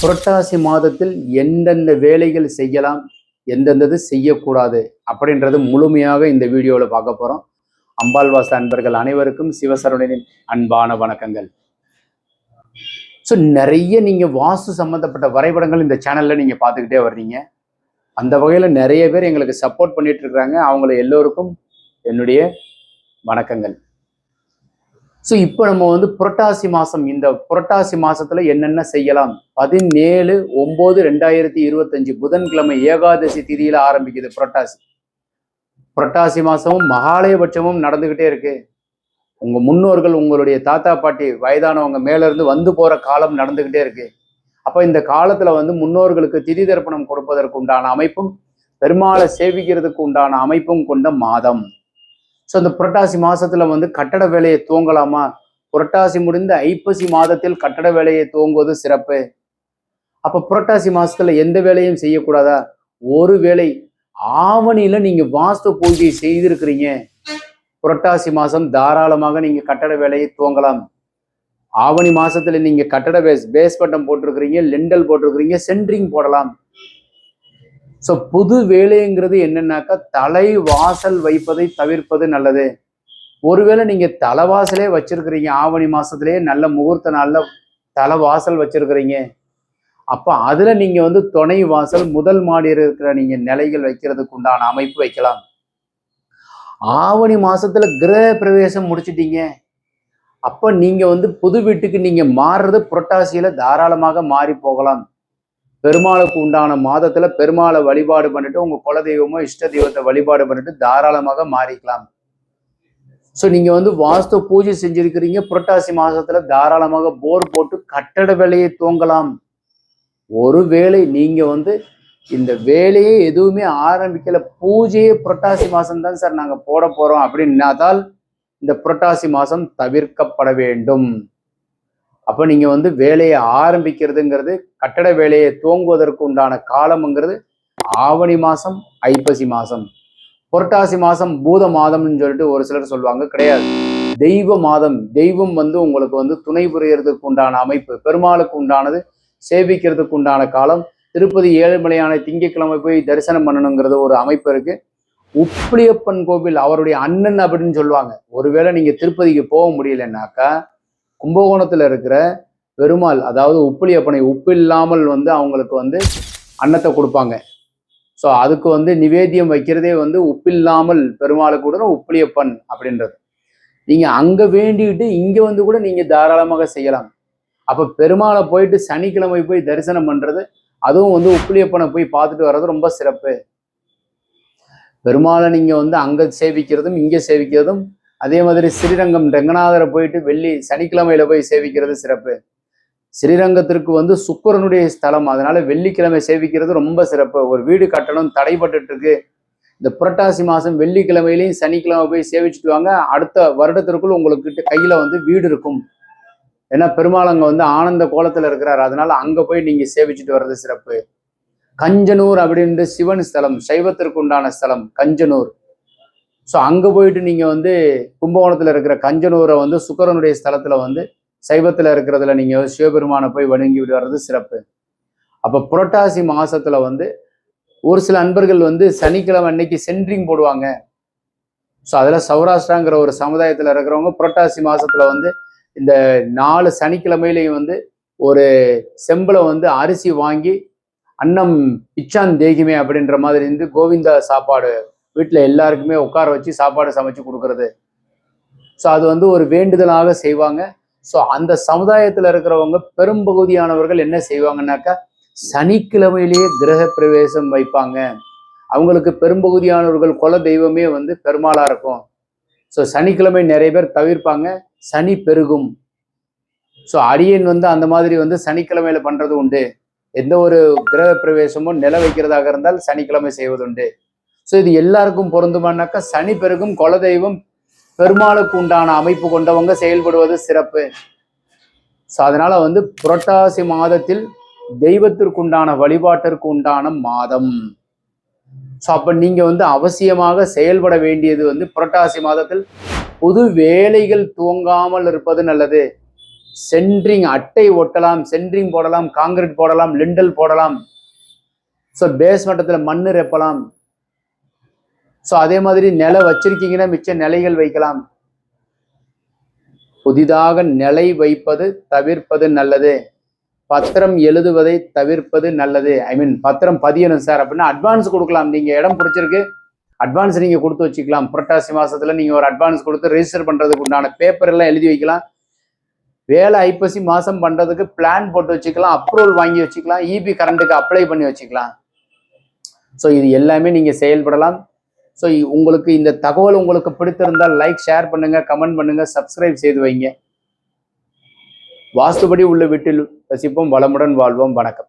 புரட்டாசி மாதத்தில் எந்தெந்த வேலைகள் செய்யலாம் எந்தெந்தது செய்யக்கூடாது அப்படின்றது முழுமையாக இந்த வீடியோவில் பார்க்க போகிறோம் அம்பாள்வாச அன்பர்கள் அனைவருக்கும் சிவசரணின் அன்பான வணக்கங்கள். ஸோ நிறைய நீங்கள் வாஸ்து சம்மந்தப்பட்ட வரைபடங்கள் இந்த சேனலில் நீங்கள் பார்த்துக்கிட்டே வர்றீங்க. அந்த வகையில் நிறைய பேர் எங்களுக்கு சப்போர்ட் பண்ணிட்டு இருக்கிறாங்க. அவங்கள எல்லோருக்கும் என்னுடைய வணக்கங்கள். ஸோ இப்போ நம்ம வந்து புரட்டாசி மாதம் இந்த புரட்டாசி மாதத்தில் என்னென்ன செய்யலாம்? பதினேழு ஒம்பது ரெண்டாயிரத்தி இருபத்தஞ்சு புதன்கிழமை ஏகாதசி திதியில் ஆரம்பிக்குது புரட்டாசி. புரட்டாசி மாதமும் மகாலயபட்சமும் நடந்துக்கிட்டே இருக்கு. உங்கள் முன்னோர்கள் உங்களுடைய தாத்தா பாட்டி வயதானவங்க மேலேருந்து வந்து போகிற காலம் நடந்துக்கிட்டே இருக்கு. அப்போ இந்த காலத்தில் வந்து முன்னோர்களுக்கு திதி தர்ப்பணம் கொடுப்பதற்கு உண்டான அமைப்பும் பெருமாளை சேவிக்கிறதுக்கு உண்டான அமைப்பும் கொண்ட மாதம். ஸோ இந்த புரட்டாசி மாசத்துல வந்து கட்டட வேலையை துவங்கலாமா? புரட்டாசி முடிந்த ஐப்பசி மாதத்தில் கட்டட வேலையை துவங்குவது சிறப்பு. அப்ப புரட்டாசி மாசத்துல எந்த வேலையும் செய்யக்கூடாதா? ஒரு வேலை ஆவணியில நீங்க வாஸ்து பூஜை செய்திருக்கிறீங்க. புரட்டாசி மாசம் தாராளமாக நீங்க கட்டட வேலையை துவங்கலாம். ஆவணி மாசத்துல நீங்க கட்டட பேஸ் பேஸ் பட்டம் போட்டிருக்கிறீங்க லெண்டல் போட்டிருக்கிறீங்க சென்ட்ரிங் போடலாம். ஸோ புது வேலைங்கிறது என்னன்னாக்கா தலை வாசல் வைப்பதை தவிர்ப்பது நல்லது. ஒருவேளை நீங்க தலைவாசலே வச்சிருக்கிறீங்க ஆவணி மாதத்துலேயே நல்ல முகூர்த்த நாள்ல தலை வாசல் வச்சிருக்கிறீங்க. அப்போ அதுல நீங்க வந்து துணை வாசல் முதல் மாடியில் இருக்கிற நீங்க நிலைகள் வைக்கிறதுக்கு உண்டான அமைப்பு வைக்கலாம். ஆவணி மாசத்துல கிரக பிரவேசம் முடிச்சிட்டீங்க. அப்போ நீங்க வந்து புது வீட்டுக்கு நீங்க மாறுறது புரட்டாசியில தாராளமாக மாறி போகலாம். பெருமாளுக்கு உண்டான மாதத்துல பெருமாளை வழிபாடு பண்ணிட்டு உங்க குலதெய்வமோ இஷ்ட தெய்வத்தை வழிபாடு பண்ணிட்டு தாராளமாக மாறிக்கலாம். ஸோ நீங்க வந்து வாஸ்து பூஜை செஞ்சிருக்கிறீங்க புரட்டாசி மாசத்துல தாராளமாக போர் போட்டு கட்டட வேலையை துவங்கலாம். ஒருவேளை நீங்க வந்து இந்த வேலையே எதுவுமே ஆரம்பிக்கல பூஜையே புரட்டாசி மாசம் தான் சார் நாங்க போட போறோம் அப்படின்னாதால் இந்த புரட்டாசி மாசம் தவிர்க்கப்பட வேண்டும். அப்போ நீங்கள் வந்து வேலையை ஆரம்பிக்கிறதுங்கிறது கட்டட வேலையை துவங்குவதற்கு உண்டான காலம்ங்கிறது ஆவணி மாதம் ஐப்பசி மாதம் புரட்டாசி மாதம் பூத மாதம்னு சொல்லிட்டு ஒரு சிலர் சொல்லுவாங்க கிடையாது. தெய்வ மாதம் தெய்வம் வந்து உங்களுக்கு வந்து துணை புரியறதுக்கு உண்டான அமைப்பு பெருமாளுக்கு உண்டானது சேவிக்கிறதுக்கு உண்டான காலம். திருப்பதி ஏழுமலையான திங்கட்கிழமை போய் தரிசனம் பண்ணணுங்கிறது ஒரு அமைப்பு இருக்கு. உப்ளியப்பன் கோவில் அவருடைய அண்ணன் அப்படின்னு சொல்லுவாங்க. ஒருவேளை நீங்க திருப்பதிக்கு போக முடியலன்னாக்கா கும்பகோணத்தில் இருக்கிற பெருமாள் அதாவது உப்புளியப்பனை உப்பு இல்லாமல் வந்து அவங்களுக்கு வந்து அன்னத்தை கொடுப்பாங்க. ஸோ அதுக்கு வந்து நிவேத்தியம் வைக்கிறதே வந்து உப்பில்லாமல் பெருமாளுக்கு கூட உப்பிலியப்பன் அப்படின்றது. நீங்கள் அங்கே வேண்டிக்கிட்டு இங்கே வந்து கூட நீங்கள் தாராளமாக செய்யலாம். அப்போ பெருமாளை போயிட்டு சனிக்கிழமை போய் தரிசனம் பண்ணுறது அதுவும் வந்து உப்புளியப்பனை போய் பார்த்துட்டு வர்றது ரொம்ப சிறப்பு. பெருமாளை நீங்கள் வந்து அங்கே சேவிக்கிறதும் இங்கே சேவிக்கிறதும் அதே மாதிரி ஸ்ரீரங்கம் ரங்கநாதரை போயிட்டு வெள்ளி சனிக்கிழமையில போய் சேவிக்கிறது சிறப்பு. ஸ்ரீரங்கத்திற்கு வந்து சுக்கரனுடைய ஸ்தலம். அதனால வெள்ளிக்கிழமை சேவிக்கிறது ரொம்ப சிறப்பு. ஒரு வீடு கட்டணம் தடைப்பட்டுட்டு இருக்கு இந்த புரட்டாசி மாதம் வெள்ளிக்கிழமையிலையும் சனிக்கிழமை போய் சேவிச்சுட்டு வாங்க. அடுத்த வருடத்திற்குள் உங்களுக்கு கையில வந்து வீடு இருக்கும். ஏன்னா பெருமாள் வந்து ஆனந்த கோலத்துல இருக்கிறார். அதனால அங்க போய் நீங்க சேவிச்சுட்டு வர்றது சிறப்பு. கஞ்சனூர் அப்படின்ற சிவன் ஸ்தலம் சைவத்திற்கு உண்டான ஸ்தலம் கஞ்சனூர். ஸோ அங்கே போயிட்டு நீங்கள் வந்து கும்பகோணத்தில் இருக்கிற கஞ்சனூரை வந்து சுக்கரனுடைய ஸ்தலத்தில் வந்து சைவத்தில் இருக்கிறதுல நீங்கள் சிவபெருமானை போய் வணங்கி விடுவது வர்றது சிறப்பு. அப்போ புரட்டாசி மாதத்தில் வந்து ஒரு சில அன்பர்கள் வந்து சனிக்கிழமை அன்னைக்கு சென்ட்ரிங் போடுவாங்க. ஸோ அதில் சௌராஷ்டிராங்கிற ஒரு சமுதாயத்தில் இருக்கிறவங்க புரட்டாசி மாதத்தில் வந்து இந்த நாலு சனிக்கிழமையிலையும் வந்து ஒரு செம்பில் வந்து அரிசி வாங்கி அன்னம் பிச்சான் தேகிமே அப்படின்ற மாதிரி இருந்து கோவிந்தா சாப்பாடு வீட்டில் எல்லாருக்குமே உட்கார வச்சு சாப்பாடு சமைச்சு கொடுக்கறது. ஸோ அது வந்து ஒரு வேண்டுதலாக செய்வாங்க. ஸோ அந்த சமுதாயத்தில் இருக்கிறவங்க பெரும்பகுதியானவர்கள் என்ன செய்வாங்கன்னாக்கா சனிக்கிழமையிலேயே கிரக பிரவேசம் வைப்பாங்க. அவங்களுக்கு பெரும்பகுதியானவர்கள் குல தெய்வமே வந்து பெருமாளாக இருக்கும். ஸோ சனிக்கிழமை நிறைய பேர் தவிர்ப்பாங்க. சனி பெருகும். ஸோ அடியன் வந்து அந்த மாதிரி வந்து சனிக்கிழமையில பண்ணுறது உண்டு. எந்த ஒரு கிரக பிரவேசமும் நில வைக்கிறதாக இருந்தால் சனிக்கிழமை செய்வதுண்டு. ஸோ இது எல்லாருக்கும் பொருந்துமானாக்கா சனி பெருகும் குலதெய்வம் பெருமாளுக்கு உண்டான அமைப்பு கொண்டவங்க செயல்படுவது சிறப்பு. ஸோ அதனால வந்து புரட்டாசி மாதத்தில் தெய்வத்திற்கு உண்டான வழிபாட்டிற்கு உண்டான மாதம். ஸோ அப்போ நீங்கள் வந்து அவசியமாக செயல்பட வேண்டியது வந்து புரட்டாசி மாதத்தில் புது வேலைகள் துவங்காமல் இருப்பது நல்லது. சென்ட்ரிங் அட்டை ஒட்டலாம் சென்ட்ரிங் போடலாம் காங்கிரீட் போடலாம் லிண்டல் போடலாம். ஸோ பேஸ் மட்டத்தில் மண் ரெப்பலாம். ஸோ அதே மாதிரி நிலை வச்சிருக்கீங்கன்னா மிச்ச நிலைகள் வைக்கலாம். புதிதாக நிலை வைப்பது தவிர்ப்பது நல்லது. பத்திரம் எழுதுவதை தவிர்ப்பது நல்லது. ஐ மீன் பத்திரம் பதியணும் சார். அப்படின்னா அட்வான்ஸ் கொடுக்கலாம். நீங்கள் இடம் பிடிச்சிருக்கு அட்வான்ஸ் நீங்கள் கொடுத்து வச்சுக்கலாம். புரட்டாசி மாதத்தில் நீங்கள் ஒரு அட்வான்ஸ் கொடுத்து ரெஜிஸ்டர் பண்ணுறதுக்கு உண்டான பேப்பர் எல்லாம் எழுதி வைக்கலாம். வேலை ஐப்பசி மாதம் பண்ணுறதுக்கு பிளான் போட்டு வச்சுக்கலாம். அப்ரூவல் வாங்கி வச்சுக்கலாம். இபி கரண்ட்டுக்கு அப்ளை பண்ணி வச்சுக்கலாம். ஸோ இது எல்லாமே நீங்கள் செயல்படலாம். ஸோ உங்களுக்கு இந்த தகவல் உங்களுக்கு பிடித்திருந்தால் லைக் ஷேர் பண்ணுங்க கமெண்ட் பண்ணுங்க சப்ஸ்கிரைப் செய்து வைங்க. வாஸ்துபடி உள்ள வீட்டில் வசிப்போம். வளமுடன் வாழ்வோம். வணக்கம்.